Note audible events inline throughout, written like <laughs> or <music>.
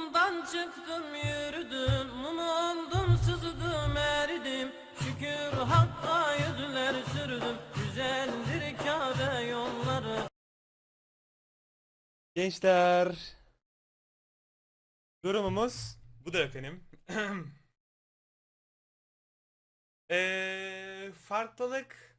Umrumdan çıktım yürüdüm Mum sızdım eridim Şükür hakka yüzler sürdüm Güzeldir Kabe yolları Gençler. Durumumuz bu da efendim. <clears throat> Eee farklılık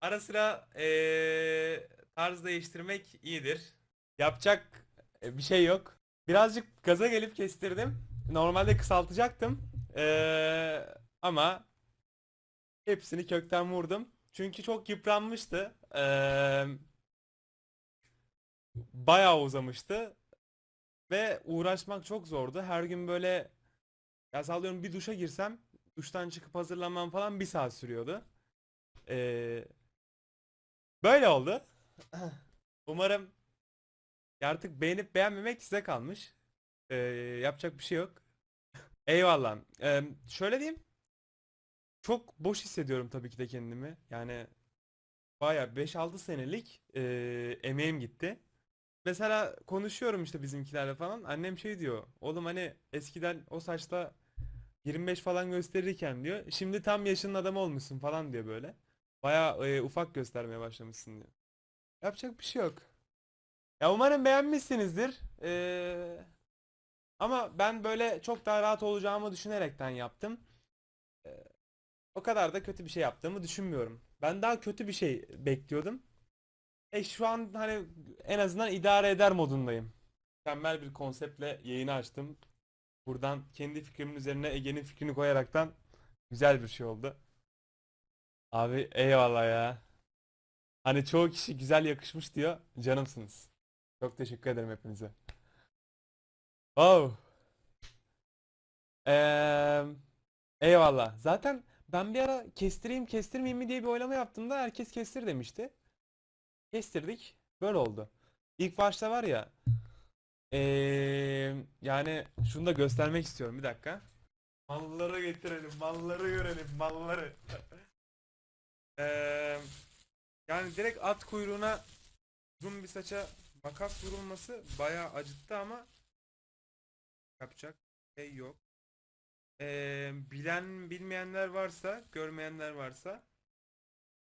ara sıra eee, tarz değiştirmek iyidir. Yapacak e, bir şey yok. Birazcık gaza gelip kestirdim. Normalde kısaltacaktım. Eee, ama hepsini kökten vurdum. Çünkü çok yıpranmıştı. Eee bayağı uzamıştı. Ve uğraşmak çok zordu. Her gün böyle ya sallıyorum bir duşa girsem duştan çıkıp hazırlanmam falan bir saat sürüyordu. Ee, böyle oldu. <clears throat> Umarım artık beğenip beğenmemek size kalmış. Ee, yapacak bir şey yok. <laughs> Eyvallah. Ee, şöyle diyeyim. Çok boş hissediyorum tabii ki de kendimi. Yani bayağı 5-6 senelik ee, emeğim gitti. Mesela konuşuyorum işte bizimkilerle falan. Annem şey diyor. Oğlum hani eskiden o saçta 25 falan gösterirken diyor. Şimdi tam yaşının adamı olmuşsun falan diyor böyle. Baya e, ufak göstermeye başlamışsın diyor. Yapacak bir şey yok. Ya umarım beğenmişsinizdir. Ee, ama ben böyle çok daha rahat olacağımı düşünerekten yaptım. Ee, o kadar da kötü bir şey yaptığımı düşünmüyorum. Ben daha kötü bir şey bekliyordum. E şu an hani en azından idare eder modundayım. Mükemmel bir konseptle yayını açtım. Buradan kendi fikrimin üzerine Ege'nin fikrini koyaraktan güzel bir şey oldu. Abi eyvallah ya. Hani çoğu kişi güzel yakışmış diyor. Canımsınız. Çok teşekkür ederim hepinize. Wow. Eee, eyvallah. Zaten ben bir ara kestireyim kestirmeyeyim mi diye bir oylama yaptığımda herkes kestir demişti. Kestirdik. Böyle oldu. İlk başta var ya eee, yani şunu da göstermek istiyorum bir dakika. Malları getirelim, malları görelim, malları. Eee, yani direkt at kuyruğuna uzun bir saça makas vurulması bayağı acıttı ama yapacak şey yok. Eee, bilen bilmeyenler varsa, görmeyenler varsa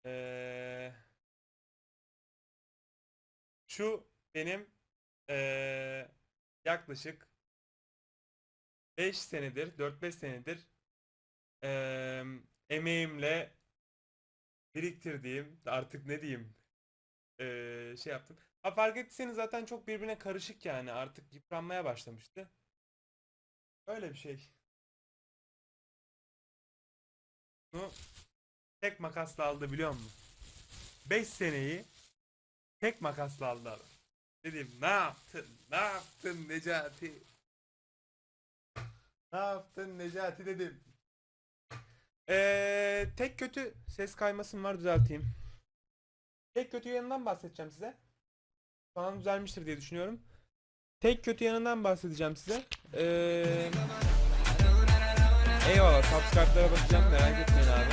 eee şu benim eee, yaklaşık 5 senedir, 4-5 senedir eee, emeğimle biriktirdiğim, artık ne diyeyim, eee, şey yaptım. Ha fark ettiyseniz zaten çok birbirine karışık yani artık yıpranmaya başlamıştı. Öyle bir şey. Bunu tek makasla aldı biliyor musun? 5 seneyi Tek makasla aldı adam. Dedim ne yaptın? Ne yaptın Necati? Ne yaptın Necati dedim. Ee, tek kötü ses kaymasım var düzelteyim. Tek kötü yanından bahsedeceğim size. Şu an düzelmiştir diye düşünüyorum. Tek kötü yanından bahsedeceğim size. Ee, eyvallah subscribe'lara bakacağım merak etmeyin abi.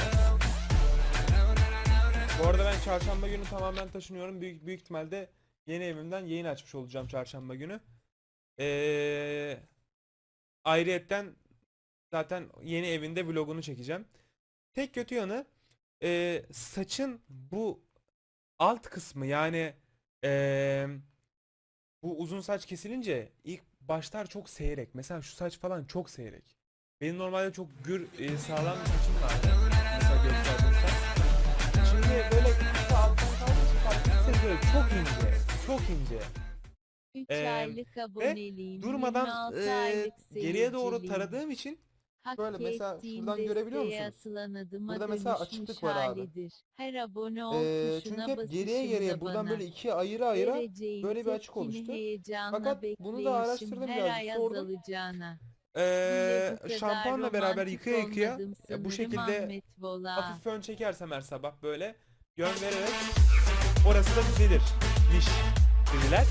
Bu arada ben çarşamba günü tamamen taşınıyorum. Büyük büyük ihtimalle yeni evimden yayın açmış olacağım çarşamba günü. Ee, ayrıyetten zaten yeni evinde vlogunu çekeceğim. Tek kötü yanı e, saçın bu alt kısmı yani e, bu uzun saç kesilince ilk başlar çok seyrek. Mesela şu saç falan çok seyrek. Benim normalde çok gür e, sağlam bir saçım var. Mesela gösterdiğim saç. Şimdi böyle alttan kalmış böyle çok ince. Çok ince. 3 Ee, aylık aboneliğim. Durmadan 26 eee, aylık geriye doğru taradığım için Hak böyle mesela şuradan görebiliyor musunuz? Burada mesela açıklık var abi. Her abone ol eee, çünkü geriye geriye buradan böyle ikiye ayıra ayıra böyle bir açık oluştu. Fakat bunu da araştırdım her birazcık, sordum. kadar şampuanla beraber yıkaya yıkaya bu şekilde hafif fön çekersem her sabah böyle yön vererek orası da düzelir. Diş dediler.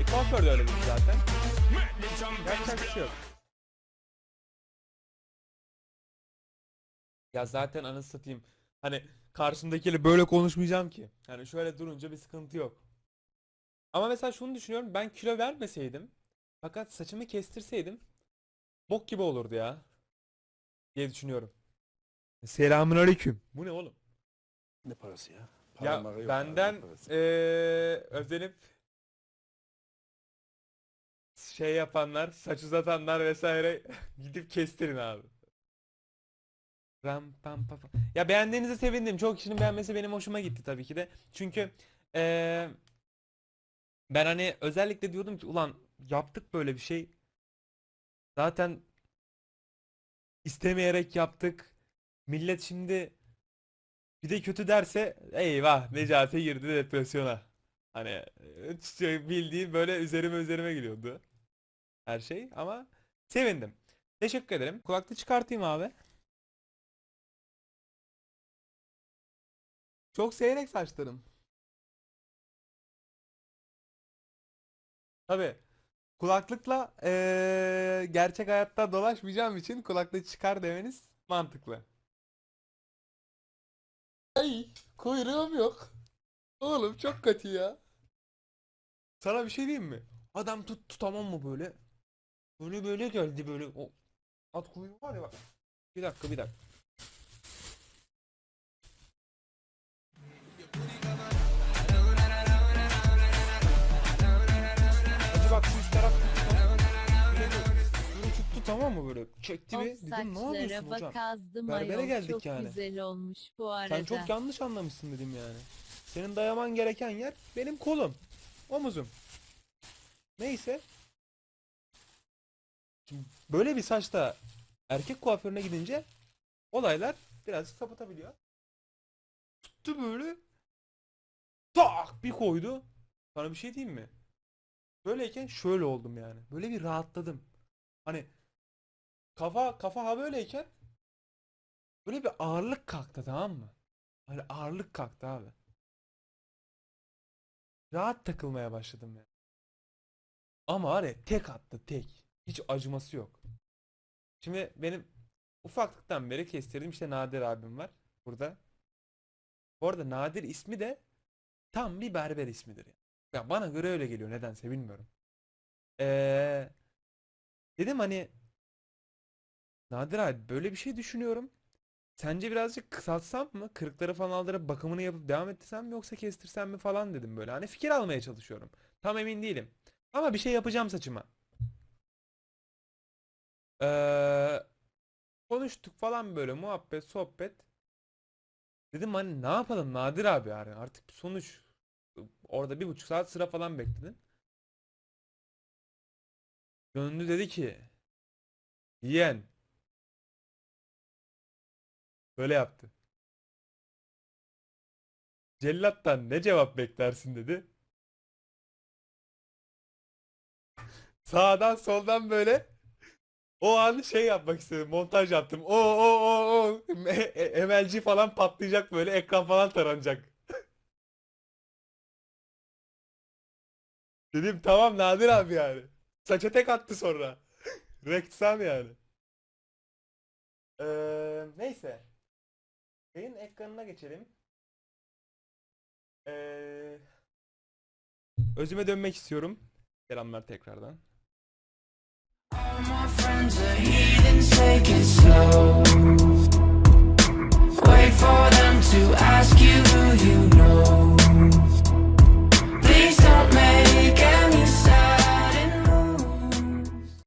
E, kuaför de öyle dedi zaten. Yapacak bir şey yok. Ya zaten anasını satayım. Hani karşımdakiyle böyle konuşmayacağım ki. Hani şöyle durunca bir sıkıntı yok. Ama mesela şunu düşünüyorum. Ben kilo vermeseydim Fakat saçımı kestirseydim bok gibi olurdu ya. Diye düşünüyorum. Selamun aleyküm. Bu ne oğlum? Ne parası ya? Ya Para mara yok abi, benden ne parası? eee özenip şey yapanlar, saç uzatanlar vesaire <laughs> gidip kestirin abi. Ram pam pam. Ya beğendiğinize sevindim. Çok kişinin beğenmesi benim hoşuma gitti tabii ki de. Çünkü eee, ben hani özellikle diyordum ki ulan yaptık böyle bir şey. Zaten istemeyerek yaptık. Millet şimdi bir de kötü derse eyvah Necati girdi depresyona. Hani bildiğin böyle üzerime üzerime geliyordu. Her şey ama sevindim. Teşekkür ederim. Kulaklığı çıkartayım abi. Çok seyrek saçlarım. Tabi kulaklıkla eee, gerçek hayatta dolaşmayacağım için kulaklığı çıkar demeniz mantıklı. Ay kuyruğum yok. Oğlum çok kötü ya. Sana bir şey diyeyim mi? Adam tut tutamam mı böyle? Böyle böyle geldi böyle. O at kuyruğu var ya bak. Bir dakika bir dakika. Tamam mı böyle? Çekti bir. Dedim ne yapıyorsun hocam? bak azdım Berbere ayol. geldik Çok yani. güzel olmuş bu arada. Sen çok yanlış anlamışsın dedim yani. Senin dayaman gereken yer benim kolum. Omuzum. Neyse. Şimdi böyle bir saçta erkek kuaförüne gidince olaylar birazcık sapıtabiliyor. Tuttu böyle. Tak bir koydu. Sana bir şey diyeyim mi? Böyleyken şöyle oldum yani. Böyle bir rahatladım. Hani kafa kafa ha böyleyken Böyle bir ağırlık kalktı tamam mı? Hani ağırlık kalktı abi. Rahat takılmaya başladım ya. Ama var tek attı tek. Hiç acıması yok. Şimdi benim ufaklıktan beri kestirdiğim işte Nadir abim var burada. Bu arada Nadir ismi de tam bir berber ismidir. Ya, ya bana göre öyle geliyor nedense bilmiyorum. Ee, dedim hani Nadir abi böyle bir şey düşünüyorum. Sence birazcık kısaltsam mı? Kırıkları falan aldırıp bakımını yapıp devam ettirsem mi yoksa kestirsem mi falan dedim böyle. Hani fikir almaya çalışıyorum. Tam emin değilim. Ama bir şey yapacağım saçıma. Ee, konuştuk falan böyle muhabbet sohbet. Dedim hani ne yapalım Nadir abi yani artık bir sonuç. Orada bir buçuk saat sıra falan bekledin. Gönlü dedi ki Yeğen Böyle yaptı. Cellattan ne cevap beklersin dedi. <laughs> Sağdan soldan böyle o an şey yapmak istedim. Montaj yaptım. O o o o <laughs> E- e- MLG falan patlayacak böyle ekran falan taranacak. <laughs> Dedim tamam Nadir abi yani. Saça tek attı sonra. Rektsam yani. Ee, neyse. Yayın ekranına geçelim. Ee, özüme dönmek istiyorum. Selamlar tekrardan. Wait for them to ask you who you know